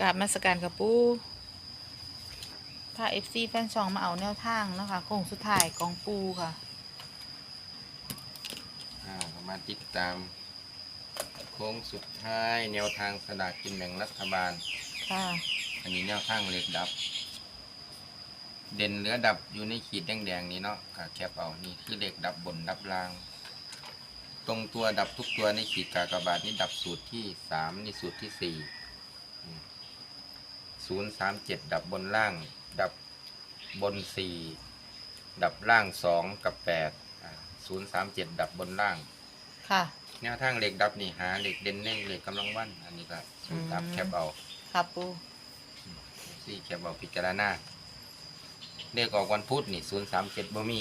กราบมาสการกับปูพาเอฟซีแฟนช่องมาเอาแนวทางเนาะคะโค้งสุดท้ายของปูค่ะ อ่ามาติดตาม โค้งสุดท้าย แนวทางสลากกินแบ่งรัฐบาล ค่ะ อันนี้แนวทางเหล็กดับ เด่นเหลือดับอยู่ในขีดแดงๆนี้เนาะก็แคปเอานี่คือเหล็กดับบนดับล่าง ตรงตัวดับทุกตัวในขีดกากบาทนี่ดับสูตรที่สามนี่สูตรที่สี่ ศูนย์สามเจ็ดดับบนล่าง ดับบนสี่ดับล่างสองกับแปดศูนย์สามเจ็ดดับบนล่าง ค่ะ แนวทางเหล็กดับนี่หาเหล็กเด่นเน่งเหล็กกำลังวัน อันนี้ก็สูตรดับอืมแคปเอาค่ะปูสี่แคปเอาพิจารณาเลขออกวันพุธนี่ศูนย์สามเจ็ดบ่มี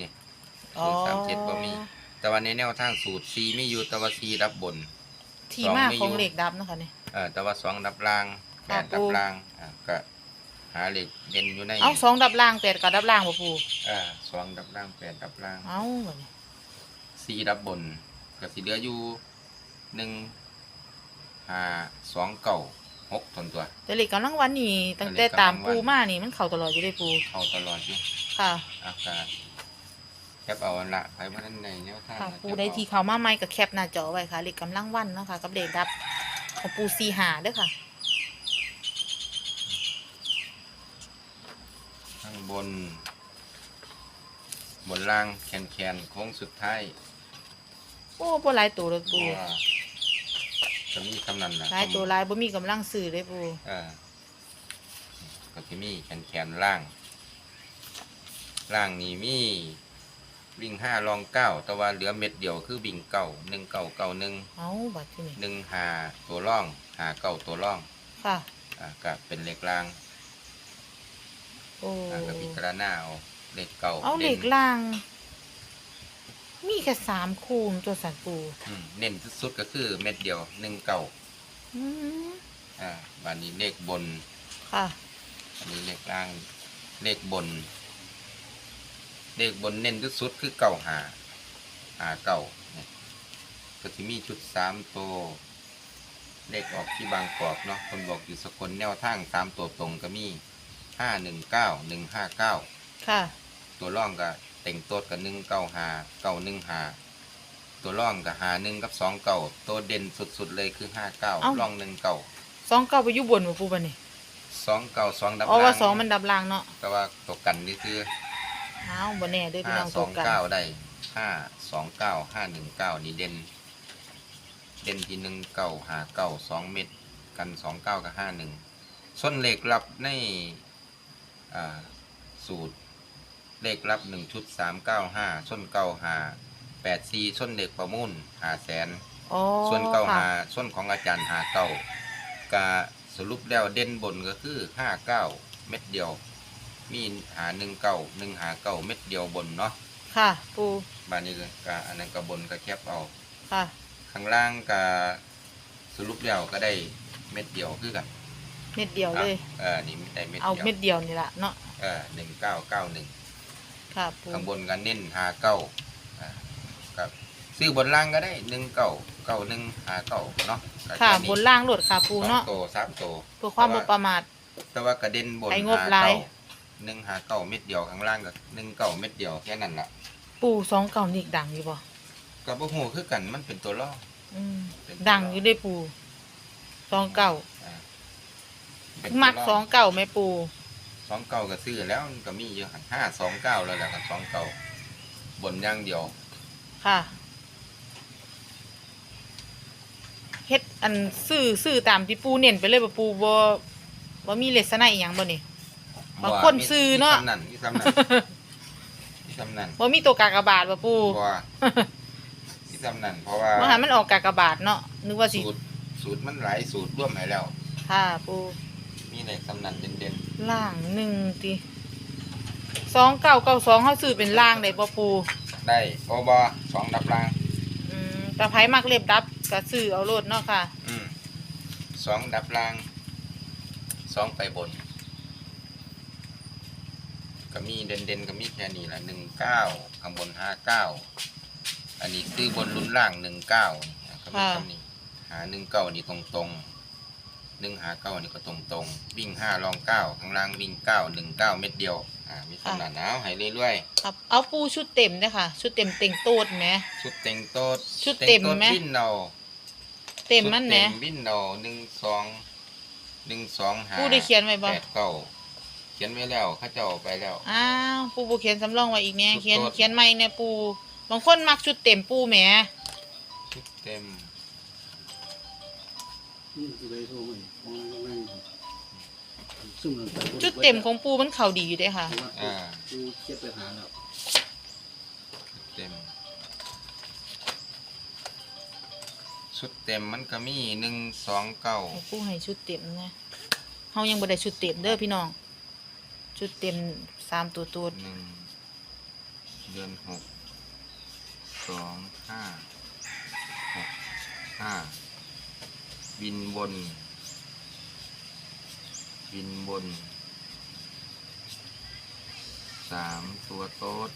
นี่อ๋อศูนย์สามเจ็ดบ่มี แต่วันในแนวทางสูตรซีมีอยู่แต่ว่าซีดับบน ที่สองมาไม่ของอยู่เหล็กดับเนาะคะเนี่ยเออแต่ว่าสองดับล่างแปค่ะดดัปูบล่างอ่าก็หาเหล็กเด่นอยู่ในเอาสองดับล่างแปดกับดับล่างบ่ปูอ่าสองดับล่างแปดดับล่างเอาแบบนี้ซีดับบนก็สิเหลืออยู่หนึ่งห้าสองเก้าหกทนตัว แต่เหล็กกำลังวันนี่ตั้งแต่เหล็กกำลังวันตามปูมานี่มันเข่าตลอดอยู่เลยปู เข้าตลอดอยู่ค่ะ อากาศ แคบเอาอันละไปเพราะนั้นในแนวทางค่ะนะปูแคปได้เอาทีเขามาใหม่กับแคปหน้าจอไว้ค่ะเหล็กกำลังวันเนาะค่ะกับเหล็กดับของปูซีหาเด้วยค่ะ ข้างบน บนล่างแคนแคนๆโค้งสุดท้ายโอ้บ่หลายตัวเลยปูว่าจะมีคำนั้นนะหลายตัวหลายบ่มีกำลังซื้อเลยปูเออก็จะมีแคนแคนๆล่าง ล่างนี่มี วิ่งห้าลองเก้าแต่ว่าเหลือเม็ดเดียวคือวิ่งเก้าหนึ่งเก้าเก้าหนึ่งเอาบัดที่นี่หนึ่งหาตัวร่องหาเก้าตัวร่องค่ะอ่าก็เป็นเหล็กล่างโอ้อ่าก็พิจารณาเอาเหล็กเก่าเอาเหล็กด่นล่าง มีแค่สามคูณตัวสันปูอืมเน้นสุดๆก็คือเม็ดเดียวหนึ่งเก่าอืมอ่าบานนี้เลขบนค่ะ อันนี้เลขล่างเลขบน เลขบนเน้นสุดๆคือเก่าหาหาเก่าเนี่ยก็จะมีชุดสามตัวเลขออกที่บางกอกเนาะคนบอกอยู่สกลแนวทางสามตัวตรงก็มีห้าหนึ่งเก้าหนึ่งห้าเก้าค่ะ ตัวร่องก็เต่งโตัวกับหนึ่งเก้าหาเก้าหนึ่งหาตัวร่องกับหาหนึ่งกับสองเก้าตัวเด่นสุดๆเลยคือห้าเก้าเอ้า ร่องหนึ่งเก้าสองเก้าไปอยู่บนบ่ปูบัดนี่สองเก้าสองดับอ๋อว่าล่สองมันดับล่างเนาะ แต่ว่าตัวกันนี่คือ อ้าวบ่แน่เด้วยพี่ห้าน้องสตัอวงกัน เก้าได้ห้าสองเก้าห้าหนึ่งเก้านี่เด่น เด่นที่หนึ่งเก้าหาเก้าสองเม็ดกันสองเก้ากับห้าหนึ่งส้นเหล็กรับในอ่าสูตรเลขรับหนึ่งชุดสามเก้าห้าส้นเก้าหาแปดสี่ส้นเหล็กประมูลหาแสน อ๋อส่วนเก้าค่ะหาส้นของอาจารย์หาเก้ากาสรุปแล้วเด่นบนก็คือห้าเก้าเม็ดเดียว มีหาหนึ่งเก้าหนึ่งหาเก้าเม็ดเดียวบนเนาะค่ะ ปูบานนี้ก็กอันนั้นก็บนก็แคบเอาค่ะ ข้างล่างก็สรุปแล้วก็ได้เม็ดเดียวคือกันเม็ดเดียวเลย เออนี่ได้เม็ดเอาเดียวเม็ดเดียวนี่ละเนาะเออหนึ่งเก้าเก้าหนึ่งค่ะปูข้างบนก็เน้นหาเก้าอ่าครับซื้อบนล่างก็ได้หนึ่งเก้าเก้าหนึ่งหาเก้าเนาะก็ค่ะแนี้บนล่างโหลดค่ะปูสองเนาะโตสามโตเพื่อความบ่ประมาทแต่ว่ากระเด็นบนให้งบหาหลายเก้า หนึ่งหาเก้าเม็ดเดียวข้างล่างก็หนึ่งเก้าเม็ดเดียวแค่นั้นล่ะปูสองเก่านี่ดังอยู่บ่ก็บ่ฮู้คือกันมันเป็นตัวล่ออืมเป็นตัวดังอยู่ได้ปูสองเก่าอ่าเป็นตัวมักล่สองเก่าไหมปูสองเก้าก็ซื้อแล้วมันก็มีเยอะห้าสองเก้าแล้วแหละกับสองเก้าบนอย่างเดียว ค่ะเฮ็ดอันซื้อซื้อตามที่ปูเน้นไปเลยบ่ปูบ่บ่มีเลสนาอีหยังบ่นี่ บางคนซื้อเนาะ มีซ้ำนั่นมีซ้ำนั่นมีซ้ำนั่นบ่มีตัวกากบาทบ่ปูเพราะว่ามีซ้ำนั่นเพราะว่าว่าหันมันออกกากบาทเนาะนึกว่าสิสูตรสูตรมันหลายสูตรร่วมให้แล้ว ค่ะปูมีในซ้ำนั่นเด่นล่างหนึ่งติสองเก้าเก้าสองเขาซื้อเป็นล่างได้บ่ปูๆได้โอบอสองดับล่าง อืมแต่ไผมักเล็บดับก็ซื้อเอาโลดเนาะค่ะ อืมสองดับล่างสองไปบน ก็มีเด่นเด่นๆก็มีแค่นี้แหละหนึ่งเก้าข้างบนห้าเก้าอันนี้ซื้อบนลุ้นล่างหนึ่งเก้าก็มีค่ะคำนี้หาหนึ่งเก้านี่ตรงตรงหนึ่งหาเก้านี่ก็ตรงตรงๆวิ่งห้าลองเก้าข้างล่างวิ่งเก้าหนึ่งเก้าเม็ดเดียวอ่ามีขนาดหนาวให้เรื่อยครับเอาปูชุดเต็มเด้อค่ะชุดเต็มเต็งโตดแหมๆชุดเต็งโต๊ดชุดเต็มโต๊ดไหมวิ่นเอาเต็มมันแหมชุดเต็มวิ่นเอาหนึ่งสองหนึ่งสองหาปูได้เขียนไว้บ่แปดเก้าเขียนไว้แล้วเข้าเจ้าเอาไปแล้ว อ้าวปูบ่เขียนสำรองไว้อีกแน่ชุดเขียนโตดเขียนใหม่แน่ปู บางคนมักชุดเต็มปูแหมชุดเต็มนี่คือไปโทรมาอีกมองแล้วแม่งซึ่งมันไปชุดเต็มของปูมันเข้าดีอยู่เด้อค่ะ อ่ากูเครียดไปหาแล้วชุดเต็มชุดเต็มมันก็มีหนึ่งสองเก้าให้ปูให้ชุดเต็มนะเฮายังบ่ได้ชุดเต็มเด้อพี่น้อง ชุดเต็มสามตัวตัวหนึ่งเดือนหกสองห้าหกห้าบินบน บินบนสามตัวโต๊ด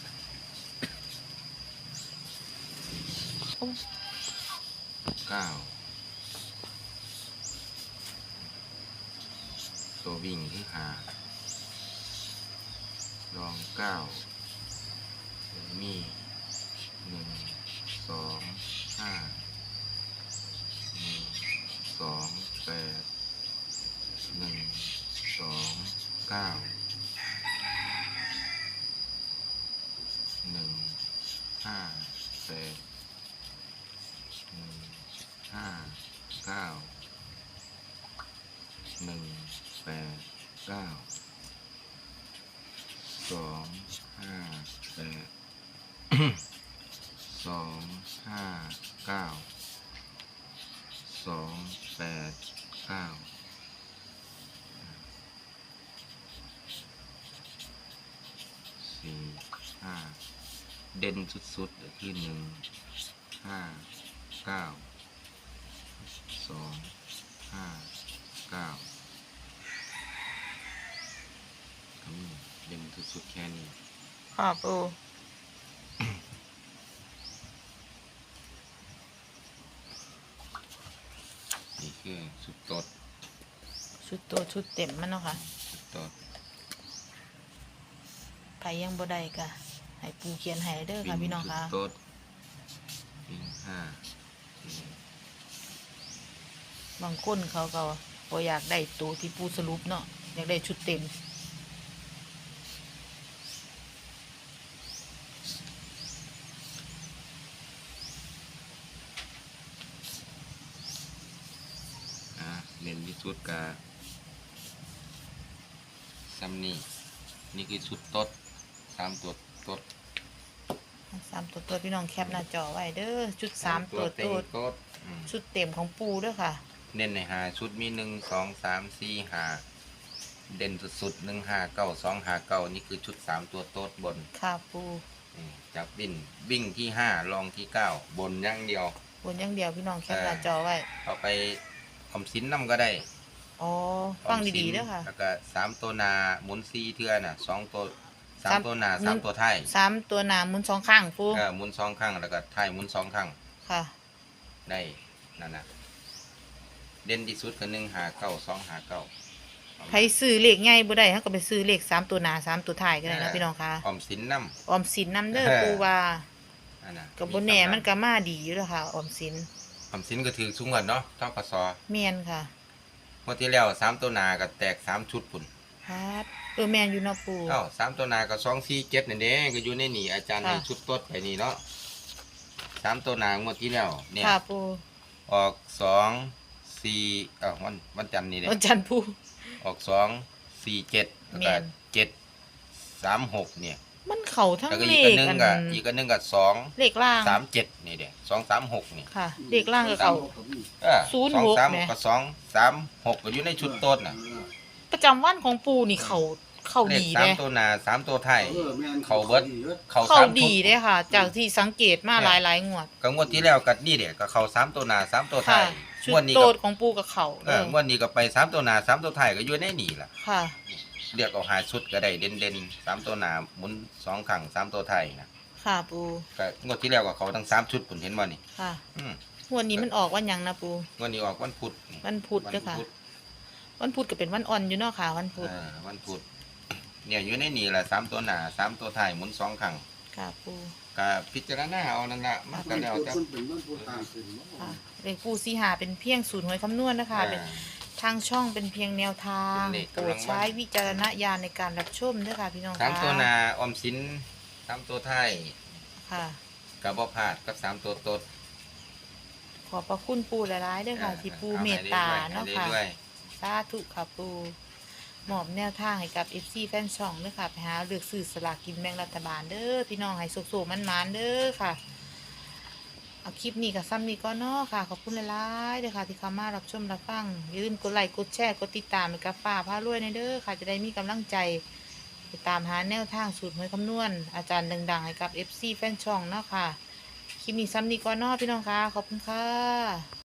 เก้าตัววิ่งที่หา ลองเก้ามีหนึ่งสองห้าหนึ่งสองแปดหนึ่งสองเก้าหนึ่งห้าแปดหนึ่งห้าเก้าหนึ่งแปดเก้า สองห้าแปดสองห้าเก้าสองแปดเก้าสี่ห้าเด่นสุดๆก็คือหนึ่งห้าเก้าสองห้าเก้า ก็มี เด่นสุดๆแค่นี้ค่ะปูนี่คือสุดตดชุดตัวชุดเต็มมันเนาะค่ะสุดตดไผยังบ่ได้ก็ให้ปูเขียนให้เด้อค่ะพี่น้องค่ะ สุดตดวิ่งห้าสี่บางคนเขาก็บ่อยากได้ตัวที่ปูสรุปเนาะอยากได้ชุดเต็ม อะเน้นที่ สุดกับซัมนี่นี่คือชุดตดสามตัวตดสามตัวตัวพี่น้องแคปหน้าจอไว้เด้อชุดสามตัวเต็ตังวตดอืมชุดเต็มของปูเด้อค่ะ เน้นในหาชุดมีหนึ่งสองสามสี่หาเด่นสุดๆหนึ่งห้าเก้าสองหาเก้านี่คือชุดสามตัวโต๊ดบนค่ะปูนี่จับวิ่งวิ่งที่ห้าลองที่เก้าบนอย่างเดียว บนอย่างเดียวพี่น้องแคปหน้าจอไว้ เอาไป ออมสินน้ำก็ได้อ๋อฟังออมสินดีๆเด้อค่ะ แล้วก็สามตัวหนาหมุนซีเทือน่ะสองตัวสามสาม ตัวหนาหมุนสามตัวท้ายสามตัวหนาหมุนสองข้างปูเออหมุนสองข้างแล้วก็ท้ายหมุนสองข้างค่ะ ได้นั่นน่ะเด่นที่สุดก็หนึ่งหาเก้าสองหาเก้าใครซื้อเลขใหญ่บ่ได้เขาก็ไปซื้อเลขสามตัวหนาสามตัวท้ายก็ได้นะพี่น้องค่ะออมสินน้ ออมสินนํเด้อเออปูว่าำนั่นน่ะกับ่แหน่มันก็มาดีอยู่แล้วค่ะออมสิน ออมสินก็ถือสูงกว่าเนาะท่อกสอเมียนค่ะเมื่อที่แล้วสามตัวหนาก็แตกสามชุดปุ่นครับเออแม่นอยู่เนาะปูเอ้าสามตัวหนาก็สองสี่เจ็ดนี่เด้ก็อยู่ในนี่อาจารย์ค่ะให้ชุดต้นไปนี่เนาะสามตัวหนาเมื่อที่แล้วเนี่ยค่ะปูออกสองสี่เอ้าวันวันจันทร์นี่เนี่ยวันจันทร์ปูออกสองสี่เจ็ดแล้วก็แม่นเจ็ดสามหกเนี่ย มันเข้าทั้งแล้วก็เลอีกอัขนหนึงอันก็อีกอันหนึงก็สองเลขล่างสามเจ็ดนี่เด้สองสามหกนี่ค่ะ เลขล่างก็เข้าเออศูนย์สองหกสามแหม ก็สองสามหกก็อยู่ในชุดต้นน่ะประจำวันของปูนี่เข้าเข้าเลขดีสามเด้ตัวหนาสามตัวไทายเออแม่นเขาเบิด เขาเข้าสามชุดีดเด้ค่ะ จากที่สังเกตมาหลายๆงวดก็งวดที่แล้วก็นี่เด็ก็เขาสามตัวหนาสามตัวไทค่ะยชุงดวดนี้โตก็ดของปูกับเขาเอองวดนี้ก็ไปสามตัวหนาสามตัวไทยก็อยู่ในนี่ล่ะ ค่ะ เรียกเอาหาชุดก็ได้เด่นเด่นๆสามตัวหนาหมุนสองขังสามตัวไทยนะค่ะปูก็งวดที่แล้วก็เขาทั้งสามชุดผมเห็นบ่นี่ค่ะอืมงวดนี้มันออกวันหยังนะปูงวดนี้ออกวันพุธนี่วันพุธเด้อค่ะวันพุธวันพุธก็เป็นวันอ่อนอยู่เนาะค่ะ วันพุธอ่าวันพุธเนี่ยอยู่ในนี่แหละสามตัวหน้าสามตัวท้ายหมุนสองครั้งค่ะปูก็พิจารณาเอานั่นละมันก็แล้วแต่คนเป็นบ้านผู้ตายเป็นบ่ค่ะเลขปูสีหาเป็นเพียงศูนย์หวยคำนวณนะคะเป็น อ่า ทางช่องเป็นเพียงแนวทางเป็นเลขโปรกำลัดง ใช้วิจารณญาณในการรับชมด้วยค่ะพี่น้องสามค่ะตัวหน้าออมสินสามตัวท้ายค่ะ กับบ่พลาดกับสามตัวตดขอบพระคุณปูหลายๆด้วยค่ะ ที่ปูเมตตาเนาะค่ะ ด้วยสาธุค่ะปูมอบแนวทางให้กับ FC แฟนช่องด้วยค่ะ ไปหาเลือกซื้อสลากกินแบ่งรัฐบาลเด้อพี่น้องให้สุขๆมันๆเด้อค่ะ เอาคลิปนี้กับซ้ำนี้ก็เนาะค่ะ ขอบคุณหลายๆเด้อค่ะที่เข้ามารับชมรับฟังอย่าลืมกดไลค์กดแชร์กดติดตามให้กับฟ้าพารวยในเด้อค่ะ จะได้มีกำลังใจไปตามหาแนวทางสูตรหวยคำนวณ อาจารย์ดังๆให้กับ FC แฟนช่องเนาะค่ะคลิปนี้ซ้ำนี้ก็เนาะพี่น้องค่ะ ขอบคุณค่ะ